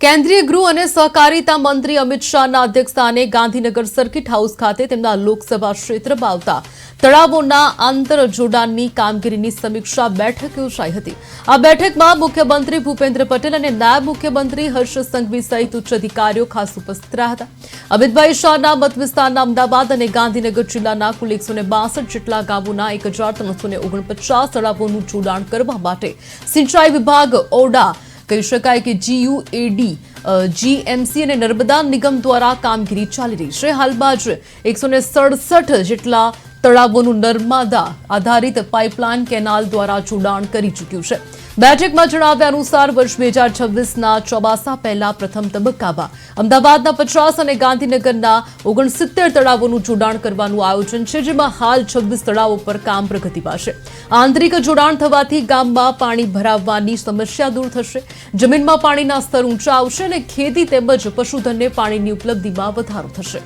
કેન્દ્રીય ગૃહ અને સહકારિતા મંત્રી અમિત શાહના અધ્યક્ષસ્થાને ગાંધીનગર સર્કિટ હાઉસ ખાતે તેમના લોકસભા ક્ષેત્રમાં આવતા તળાવોના આંતર જોડાણની કામગીરીની સમીક્ષા બેઠક યોજાઈ હતી. આ બેઠકમાં મુખ્યમંત્રી ભૂપેન્દ્ર પટેલ અને નાયબ મુખ્યમંત્રી હર્ષ સંઘવી સહિત ઉચ્ચ અધિકારીઓ ખાસ ઉપસ્થિત રહ્યા હતા. અમિતભાઈ શાહના મત વિસ્તારના અમદાવાદ અને ગાંધીનગર જિલ્લાના કુલ એકસો જેટલા ગામોના એક તળાવોનું જોડાણ કરવા માટે સિંચાઈ વિભાગ ઓરડા કહી શકાય કે જીયુએડી જીએમસી અને નર્મદા નિગમ દ્વારા કામગીરી ચાલી રહી છે. હાલમાં જ એકસો સડસઠ જેટલા તળાવોનું નર્મદા આધારિત પાઇપલાઇન કેનાલ દ્વારા જોડાણ કરી ચૂક્યું છે. બેઠકમાં જણાવ્યા અનુસાર વર્ષ બે હજાર છવ્વીસના ચોમાસા પહેલા પ્રથમ તબક્કામાં અમદાવાદના પચાસ અને ગાંધીનગરના ઓગણસિત્તેર તળાવોનું જોડાણ કરવાનું આયોજન છે, જેમાં હાલ છવ્વીસ તળાવો પર કામ પ્રગતિમાં છે આંતરિક જોડાણ થવાથી ગામમાં પાણી ભરાવવાની સમસ્યા દૂર થશે. જમીનમાં પાણીના સ્તર ઊંચા આવશે અને ખેતી તેમજ પશુધનને પાણીની ઉપલબ્ધિમાં વધારો થશે.